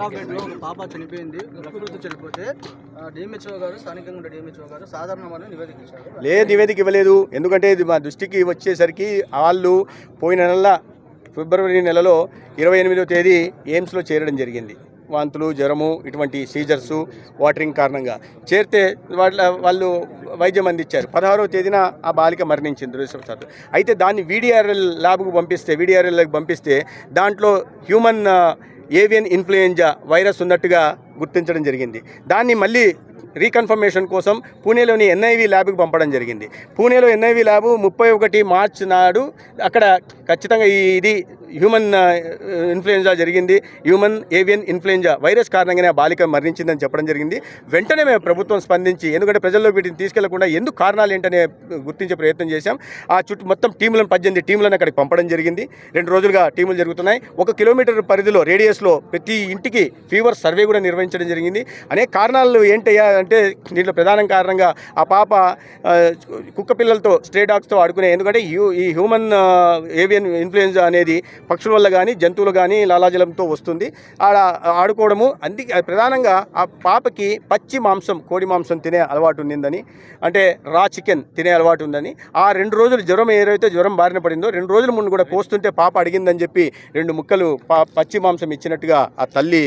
రావుపేటలో ఒక పాప చనిపోయింది. ప్రకృతి చనిపోతే డిఎంహెచ్ఓ గారు స్థానికంగా ఉండే డిఎంహెచ్ఓ గారు సాధారణమైన నివేదిక ఇచ్చారు లేదు నివేదిక ఇవ్వలేదు. ఎందుకంటే ఇది మా దృష్టికి వచ్చేసరికి వాళ్ళు పోయిన నెల ఫిబ్రవరి నెలలో ఇరవై ఎనిమిదో తేదీ ఎయిమ్స్లో చేరడం జరిగింది. వాంతులు జ్వరము ఇటువంటి సీజర్సు వాటరింగ్ కారణంగా. చేరితే వాళ్ళ వాళ్ళు వైద్యం అందించారు. పదహారవ తేదీన ఆ బాలిక మరణించింది దురదృష్టవశాత్తు అయితే దాన్ని వీడిఆర్ఎల్ ల్యాబ్కు పంపిస్తే వీడిఆర్ఎల్కి పంపిస్తే దాంట్లో హ్యూమన్ ఏవియన్ ఇన్ఫ్లుయెంజా వైరస్ ఉన్నట్టుగా గుర్తించడం జరిగింది. దాన్ని మళ్ళీ రీకన్ఫర్మేషన్ కోసం పూణేలోని ఎన్ఐవి ల్యాబ్కి పంపడం జరిగింది. పూణేలో ఎన్ఐవి ల్యాబ్ ముప్పై ఒకటి మార్చ్ నాడు అక్కడ ఖచ్చితంగా ఈ ఇది హ్యూమన్ ఇన్ఫ్లుయెంజా జరిగింది. హ్యూమన్ ఏవియన్ ఇన్ఫ్లుయెంజా వైరస్ కారణంగానే ఆ బాలిక మరణించిందని చెప్పడం జరిగింది. వెంటనే మేము ప్రభుత్వం స్పందించి ఎందుకంటే ప్రజల్లో వీటిని తీసుకెళ్ళకుండా ఎందుకు కారణాలు ఏంటనే గుర్తించే ప్రయత్నం చేశాం. ఆ చుట్టూ మొత్తం టీములను పద్దెనిమిది టీములను అక్కడికి పంపడం జరిగింది. రెండు రోజులుగా టీములు జరుగుతున్నాయి. ఒక కిలోమీటర్ పరిధిలో రేడియస్లో ప్రతి ఇంటికి ఫీవర్ సర్వే కూడా నిర్వహించడం జరిగింది. అనేక కారణాలు ఏంటయ్యా అంటే దీంట్లో ప్రధాన కారణంగా ఆ పాప కుక్క పిల్లలతో స్ట్రే డాగ్స్తో ఆడుకునే ఎందుకంటే ఈ హ్యూమన్ ఏవియన్ ఇన్ఫ్లుయెన్జా అనేది పక్షుల వల్ల కానీ జంతువులు కానీ లాలాజలంతో వస్తుంది. ఆడ ఆడుకోవడము అందుకే ప్రధానంగా ఆ పాపకి పచ్చి మాంసం కోడి మాంసం తినే అలవాటు ఉండిందని అంటే రా చికెన్ తినే అలవాటు ఉందని ఆ రెండు రోజులు జ్వరం ఏదైతే జ్వరం బారిన పడిందో రెండు రోజుల ముందు కూడా కోస్తుంటే పాప అడిగిందని చెప్పి రెండు ముక్కలు పా పచ్చి మాంసం ఇచ్చినట్టుగా ఆ తల్లి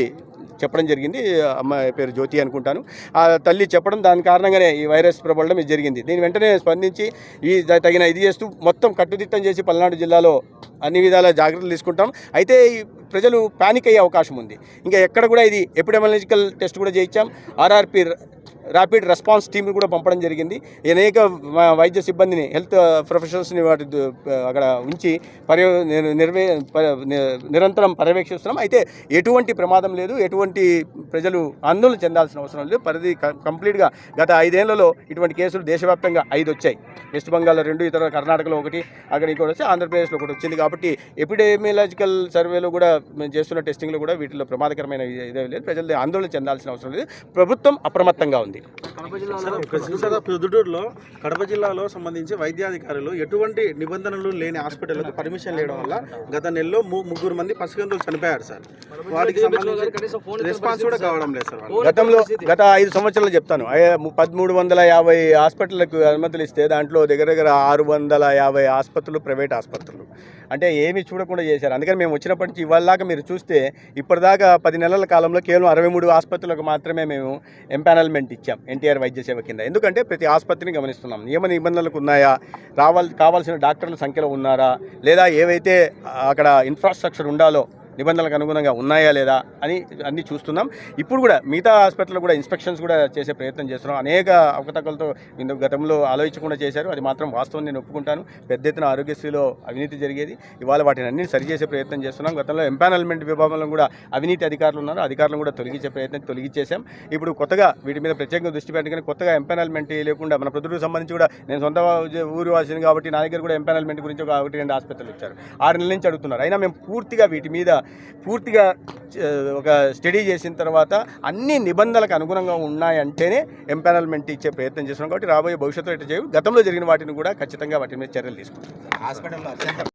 చెప్పడం జరిగింది. అమ్మాయి పేరు జ్యోతి అనుకుంటాను. ఆ తల్లి చెప్పడం దాని కారణంగానే ఈ వైరస్ ప్రబలడం ఇది జరిగింది. దీని వెంటనే స్పందించి ఈ తగిన ఇది చేస్తూ మొత్తం కట్టుదిట్టం చేసి పల్నాడు జిల్లాలో అన్ని విధాల జాగ్రత్తలు తీసుకుంటాం. అయితే ఈ ప్రజలు పానిక్ అయ్యే అవకాశం ఉంది. ఇంకా ఎక్కడ కూడా ఇది ఎపిడెమాలజికల్ టెస్ట్ కూడా చేయించాం. ఆర్ఆర్పి ర్యాపిడ్ రెస్పాన్స్ టీమ్ కూడా పంపడం జరిగింది. అనేక వైద్య సిబ్బందిని హెల్త్ ప్రొఫెషనల్స్ని వాటి అక్కడ ఉంచి పర్య నిర్వే నిరంతరం పర్యవేక్షిస్తున్నాం. అయితే ఎటువంటి ప్రమాదం లేదు. ఎటువంటి ప్రజలు ఆందోళన చెందాల్సిన అవసరం లేదు. పరిధి కంప్లీట్గా గత ఐదేళ్ళలో ఇటువంటి కేసులు దేశవ్యాప్తంగా ఐదు వచ్చాయి. వెస్ట్ బెంగాల్లో రెండు ఇతర కర్ణాటకలో ఒకటి అక్కడ ఇంకోటి వచ్చి ఆంధ్రప్రదేశ్లో ఒకటి వచ్చింది. కాబట్టి ఎపిడెమియలాజికల్ సర్వేలో కూడా మేము చేస్తున్న టెస్టింగ్లో కూడా వీటిలో ప్రమాదకరమైన ఇదే లేదు. ప్రజలు ఆందోళన చెందాల్సిన అవసరం లేదు. ప్రభుత్వం అప్రమత్తంగా ఉంది. కడప జిల్లాలో సార్ ప్రొద్దుటూరులో కడప జిల్లాలో సంబంధించి వైద్యాధికారులు ఎటువంటి నిబంధనలు లేని హాస్పిటల్కు పర్మిషన్ లేవడం వల్ల గత నెలలో ముగ్గురు మంది పసికందులు చనిపోయారు సార్. వాటికి సంబంధించి రెస్పాన్స్ కూడా కావడం లేదు సార్. గతంలో గత ఐదు సంవత్సరాలు చెప్తాను. పదమూడు వందల యాభై హాస్పిటళ్ళకు అనుమతులు ఇస్తే దాంట్లో దగ్గర దగ్గర ఆరు వందల యాభై ఆసుపత్రులు ప్రైవేట్ ఆసుపత్రులు అంటే ఏమీ చూడకుండా చేశారు. అందుకని మేము వచ్చినప్పటి నుంచి ఇవాళ దాకా మీరు చూస్తే ఇప్పటిదాకా పది నెలల కాలంలో కేవలం అరవై మూడు ఆసుపత్రులకు మాత్రమే మేము ఎంపానల్మెంట్ ఇచ్చాం. ఎన్టీఆర్ వైద్య సేవ కింద. ఎందుకంటే ప్రతి ఆసుపత్రిని గమనిస్తున్నాం. నియమ నిబంధనలకు ఉన్నాయా? రావాల్ కావాల్సిన డాక్టర్ల సంఖ్యలో ఉన్నారా? లేదా ఏవైతే అక్కడ ఇన్ఫ్రాస్ట్రక్చర్ ఉండాలో నిబంధనలకు అనుగుణంగా ఉన్నాయా లేదా అని అన్ని చూస్తున్నాం. ఇప్పుడు కూడా మిగతా హాస్పిటల్లో కూడా ఇన్స్పెక్షన్స్ కూడా చేసే ప్రయత్నం చేస్తున్నాం. అనేక అవకతవకలతో ఇందుకు గతంలో ఆలోచించకుండా చేశారు. అది మాత్రం వాస్తవం నేను ఒప్పుకుంటాను. పెద్ద ఎత్తున ఆరోగ్యశ్రీలో అవినీతి జరిగేది. ఇవాళ వాటిని అన్ని సరిచేసే ప్రయత్నం చేస్తున్నాం. గతంలో ఎంపానల్మెంట్ విభాగంలో కూడా అవినీతి అధికారులు ఉన్నారు. అధికారులను కూడా తొలగించే ప్రయత్నం తొలగించేశాం. ఇప్పుడు కొత్తగా వీటి మీద ప్రత్యేకంగా దృష్టి పెట్టగానే కొత్తగా ఎంపానల్మెంట్ లేకుండా మన ప్రొద్దుటూరు సంబంధించి కూడా నేను సొంత ఊరు వాసిని కాబట్టి నా దగ్గర కూడా ఎంపానల్మెంట్ గురించి ఒక ఒకటి రెండు హాస్పిటల్ ఇచ్చారు. ఆరు నెలల నుంచి అడుగుతున్నారు. అయినా మేము పూర్తిగా వీటి మీద పూర్తిగా ఒక స్టడీ చేసిన తర్వాత అన్ని నిబంధనలకు అనుగుణంగా ఉన్నాయంటేనే ఎంపానల్మెంట్ ఇచ్చే ప్రయత్నం చేస్తున్నాం. కాబట్టి రాబోయే భవిష్యత్తులో ఇట్లా చేయవు. గతంలో జరిగిన వాటిని కూడా ఖచ్చితంగా వాటి మీద చర్యలు తీసుకుంటాం.